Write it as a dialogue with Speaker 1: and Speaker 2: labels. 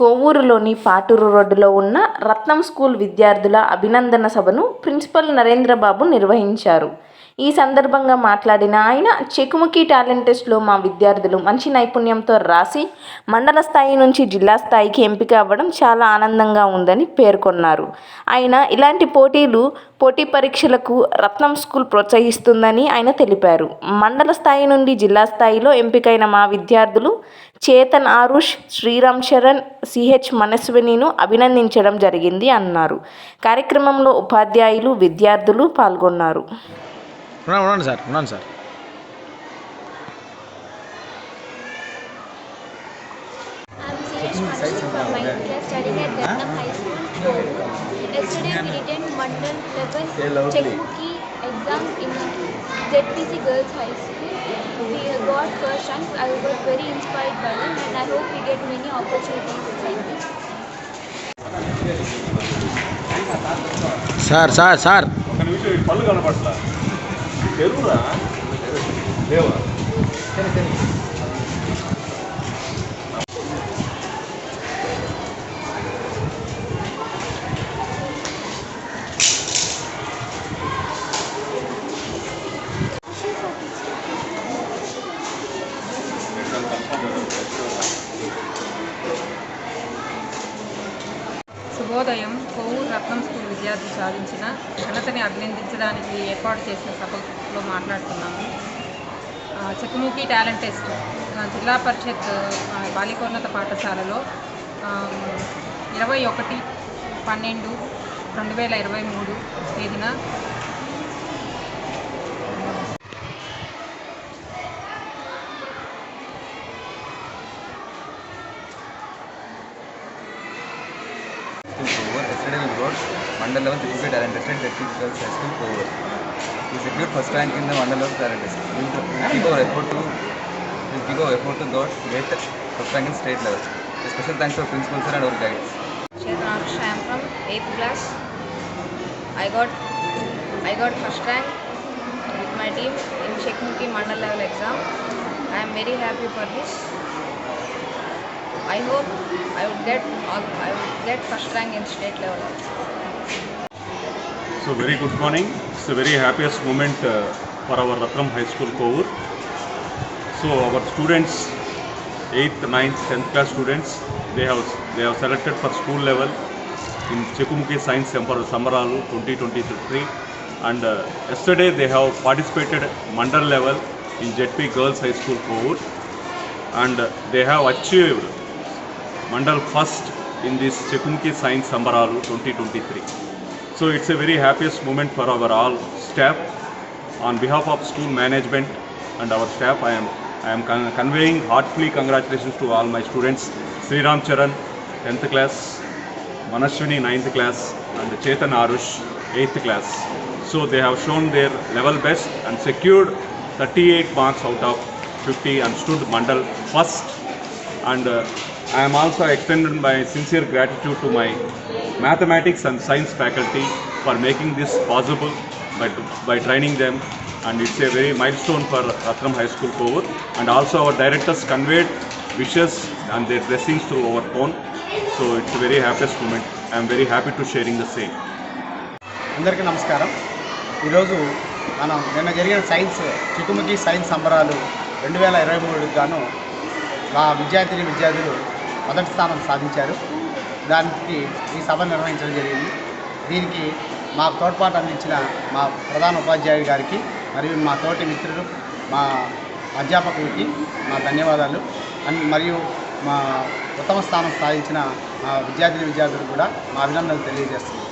Speaker 1: కోవూరులోని పాటూరు రోడ్డులో ఉన్న రత్నం స్కూల్ విద్యార్థుల అభినందన సభను ప్రిన్సిపల్ నరేంద్రబాబు నిర్వహించారు. ఈ సందర్భంగా మాట్లాడిన ఆయన చెకుముకి టాలెంట్ టెస్ట్లో మా విద్యార్థులు మంచి నైపుణ్యంతో రాసి మండల స్థాయి నుంచి జిల్లా స్థాయికి ఎంపిక అవ్వడం చాలా ఆనందంగా ఉందని పేర్కొన్నారు. ఆయన ఇలాంటి పోటీలు పోటీ పరీక్షలకు రత్నం స్కూల్ ప్రోత్సహిస్తుందని ఆయన తెలిపారు. మండల స్థాయి నుండి జిల్లా స్థాయిలో ఎంపికైన మా విద్యార్థులు చేతన్ ఆరుష్ శ్రీరామ్ చరణ్ సిహెచ్ మనస్వినిను అభినందించడం జరిగింది అన్నారు. కార్యక్రమంలో ఉపాధ్యాయులు విద్యార్థులు పాల్గొన్నారు.
Speaker 2: ఉన్నాను ఉన్నాను సార్ ఉన్నాను sir
Speaker 3: I'm Siresh Manasi from my class studying at Ratnam High School, Kovoor. Yesterday we did Mandal level Checkmukhi exam in ZPC Girls High School. We got first rank. I got very inspired by them and I hope we get many opportunities like this.
Speaker 2: Sir
Speaker 4: sir sir celular. Deu, ó. Peraí, peraí.
Speaker 5: శుభోదయం. కొవ్వూరు రత్నం school విద్యార్థి సాధించిన ఘనతని అభినందించడానికి ఏర్పాటు చేసిన సభలో మాట్లాడుతున్నాము. Chekkumukhi talent test జిల్లా పరిషత్ బాలికోన్నత పాఠశాలలో ఇరవై ఒకటి పన్నెండు రెండు వేల ఇరవై మూడు తేదీన
Speaker 6: wrote Mandal level Certificate Talent Test at Technical Girls High School, Kovoor. We secured first rank in the Mandal level Talent Test. Will give our effort to will give our effort to God to get first rank in state level. A special thanks to our principal sir and our guides.
Speaker 7: Chetan Arush, I am from 8th class. I got I got first rank with my team in Shekmuki Mandal level exam. I am very happy for this. I hope I would get I would get first rank in state level also.
Speaker 4: So very good morning. It's a very happiest moment uh, for our Ratnam High School Kovoor. So our students, 8th, 9th, 10th class students, they have they have selected for school level in Chekumuki Science Sambara- Sambaralu 2023 and uh, yesterday they have participated Mandal level in ZP Girls High School Kovoor and uh, they have achieved Mandal first in this Chekumuki Science Sambaralu 2023. So it's a very happiest moment for our all staff. On behalf of school management and our staff, I am I am con- conveying heartfully congratulations to all my students. Sri Ram Charan, 10th class, Manashwini, 9th class, and Chetan Arush, 8th class. So they have shown their level best and secured 38 marks out of 50 and stood Mandal first and uh, I am also extended my sincere gratitude to my mathematics and science faculty for making this possible by, by training them and it's a very milestone for Ratnam High School Kovoor and also our directors conveyed wishes and their blessings through our phone so it's a very happiest moment I am very happy to sharing the same
Speaker 2: అందరికీ నమస్కారం ఈరోజు మనం నిన్న జరిగిన science చికుముకి science సంబరాలు రెండు వేల ఇరవై మూడుకి గాను మా విద్యార్థిని విద్యార్థులు మొదటి స్థానం సాధించారు. దానికి ఈ సభ నిర్వహించడం జరిగింది. దీనికి మా తోడ్పాటు అందించిన మా ప్రధాన ఉపాధ్యాయు గారికి మరియు మా తోటి మిత్రులు మా అధ్యాపకులకి మా ధన్యవాదాలు. అండ్ మరియు మా ఉత్తమ స్థానం సాధించిన మా విద్యార్థిని విద్యార్థులు కూడా మా అభినందనలు తెలియజేస్తున్నాం.